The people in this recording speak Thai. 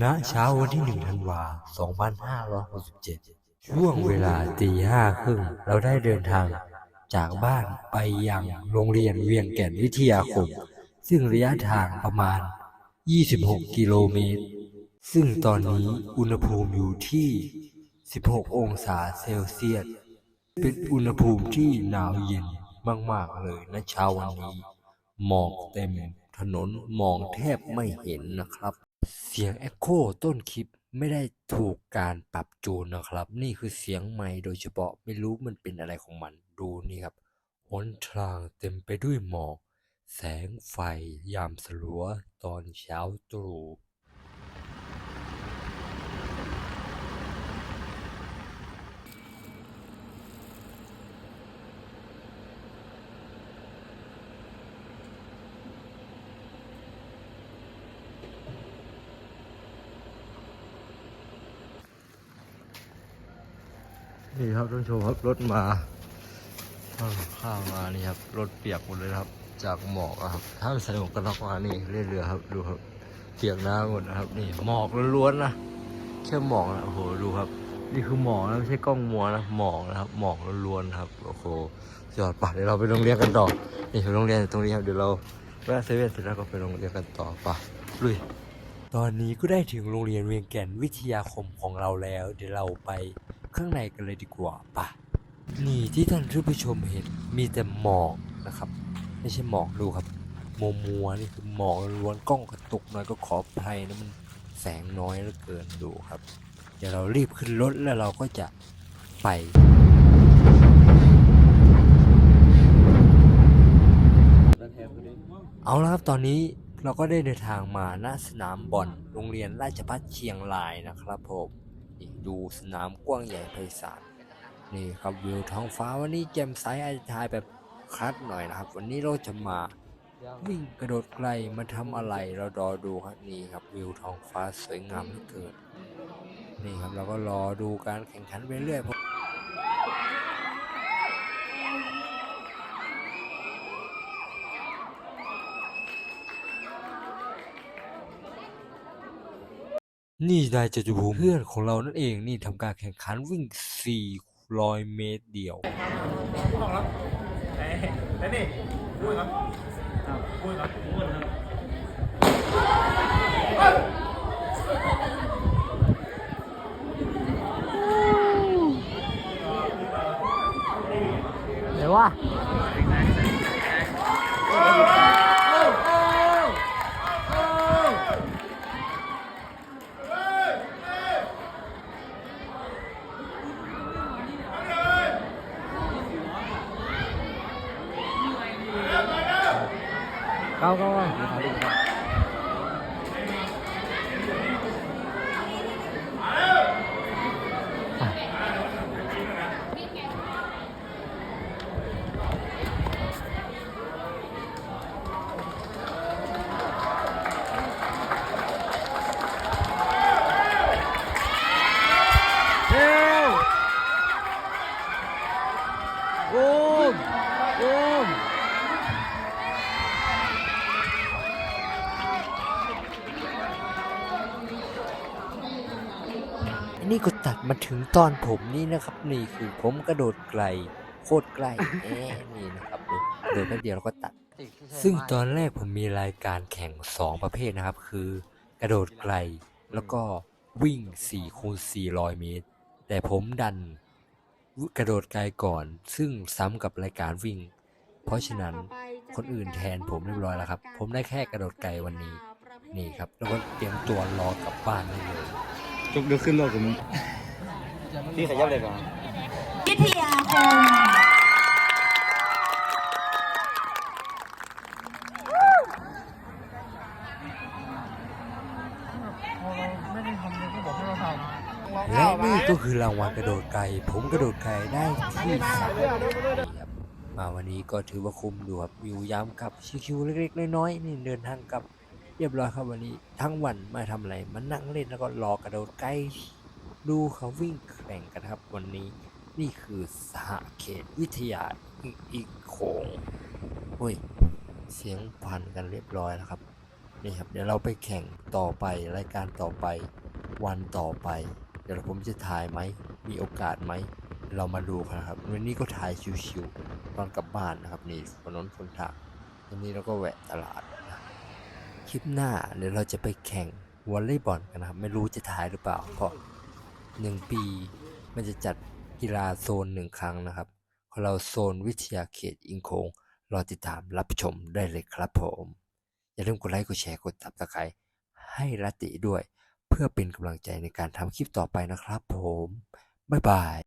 ณเช้าวันที่หนึ่งธันวา 2567 ช่วงเวลาตีห้าครึ่งเราได้เดินทางจากบ้านไปยังโรงเรียนเวียงแก่นวิทยาคม ซึ่งระยะทางประมาณ 26 กิโลเมตร ซึ่งตอนนี้อุณหภูมิอยู่ที่ 16 องศาเซลเซียส เป็นอุณหภูมิที่หนาวเย็นมาก ๆ เลยนะเช้าวันนี้ หมอกเต็มถนนมองแทบไม่เห็นนะครับ เสียงเอ็โคต้นคลิปไม่ได้ถูกการปรับจูนนะครับ นี่คือเสียงใหม่โดยเฉพาะไม่รู้มันเป็นอะไรของมัน ดูนี่ครับหนทางเต็มไปด้วยหมอก แสงไฟยามสลัวตอนเช้าตรู่ นี่ครับท่านผู้ชมครับรถมาข้างข้างมานี่ครับรถเปียกหมดเลยครับ จากหมอกครับถ้าใส่หมวกกันน็อกมานี่เรื่อยเรือครับดูครับเปียกน้ำหมดนะครับ นี่หมอกล้วนๆนะแค่หมอกนะโอ้โหดูครับ นี่คือหมอกนะไม่ใช่กล้องมัวนะหมอกนะครับ หมอกล้วนๆครับโอ้โหยอดปะเดี๋ยวเราไปโรงเรียนกันต่อนี่คือโรงเรียนตรงนี้ครับเดี๋ยวเราแวะเซเว่นเสร็จแล้วก็ไปโรงเรียนกันต่อปะลุยตอนนี้ก็ได้ถึงโรงเรียนเวียงแก่นวิทยาคมของเราแล้ว เดี๋ยวเราไป ข้างในกันเลยดีกว่าปะนี่ที่ท่านผู้ชมเห็นมีแต่หมอกนะครับ ไม่ใช่หมอกดูครับมัวมัวนี่คือหมอกล้วนกล้องกระตุกหน่อยก็ขออภัยนะมันแสงน้อยเหลือเกินดูครับ เดี๋ยวเรารีบขึ้นรถแล้วเราก็จะไปเอาละครับตอนนี้เราก็ได้เดินทางมาณสนามบอลโรงเรียนราชภัฏเชียงรายนะครับผม นี่ดูสนามกว้างใหญ่ไพศาลนี่ครับวิวท้องฟ้าวันนี้แจ่มใสอาจจะถ่ายแบบคลัดหน่อยนะครับ วันนี้เราจะมาวิ่งกระโดดไกลมาทำอะไรเรารอดูครับนี่ครับวิวท้องฟ้าสวยงามเหลือเกินนี่ครับเราก็รอดูการแข่งขันไปเรื่อย นี่นายจตุภูมิเพื่อนของเรานั่นเองนี่ทำการแข่งขันวิ่ง 400 เมตรเดียวห้องแล้วไหนแล้วนี่พูดครับพูดครับพูดครับเดี๋ยวว่า เข้า อันนี้ก็ตัดมาถึงตอนผมนี่นะครับ นี่คือผมกระโดดไกล โคตรใกล้เอ๊ะนี่นะครับดูเดินแป๊บเดียวแล้วก็ตัด ซึ่งตอนแรกผมมีรายการแข่ง 2 ประเภทนะครับ คือกระโดดไกลแล้วก็วิ่ง4คูณ400 เมตร แต่ผมดันกระโดดไกลก่อน ซึ่งซ้ำกับรายการวิ่ง เพราะฉะนั้นคนอื่นแทนผมเรียบร้อยแล้วครับ ผมได้แค่กระโดดไกลวันนี้ นี่ครับ แล้วก็เตรียมตัวรอกลับบ้านได้เลย จุกเดือขึ้นรถผมพี่ขยับเลยก่อนวิทยาคมและนี่ก็คือรางวัลกระโดดไกล ผมกระโดดไกลได้ที่สามนี่ครับมาวันนี้ก็ถือว่าคุ้มดูครับวิวยามกลับชิวๆเล็กๆ น้อยๆนี่เดินทางกลับ เรียบร้อยครับวันนี้ทั้งวันไม่ทำอะไรมานั่งเล่นแล้วก็รอกระโดดไกลดูเขาวิ่งแข่งกันครับ วันนี้นี่คือสหเขตวิทยาอีกโขงอุ้ยเสียงพันกันเรียบร้อยแล้วครับนี่ครับ เดี๋ยวเราไปแข่งต่อไปรายการต่อไปวันต่อไป เดี๋ยวผมจะถ่ายไหมมีโอกาสไหมเรามาดูกันครับวันนี้ก็ถ่ายชิวๆตอนกลับบ้านนะครับนี่ถนนคนทางวันนี้เราก็แวะตลาด ลิปหน้าเดี๋ยวเราจะไปแข่งวอลเลย์บอลกันนะครับ ไม่รู้จะถ่ายหรือเปล่า เพราะหนึ่งปีมันจะจัดกีฬาโซนหนึ่งครั้งนะครับของเราโซนวิทยาเขตอิงโคงรอติดตามรับชมได้เลยครับผม อย่าลืมกดไลค์กดแชร์กดตับตะไคร้ให้รัตติด้วย เพื่อเป็นกำลังใจในการทำคลิปต่อไปนะครับผม บ๊ายบาย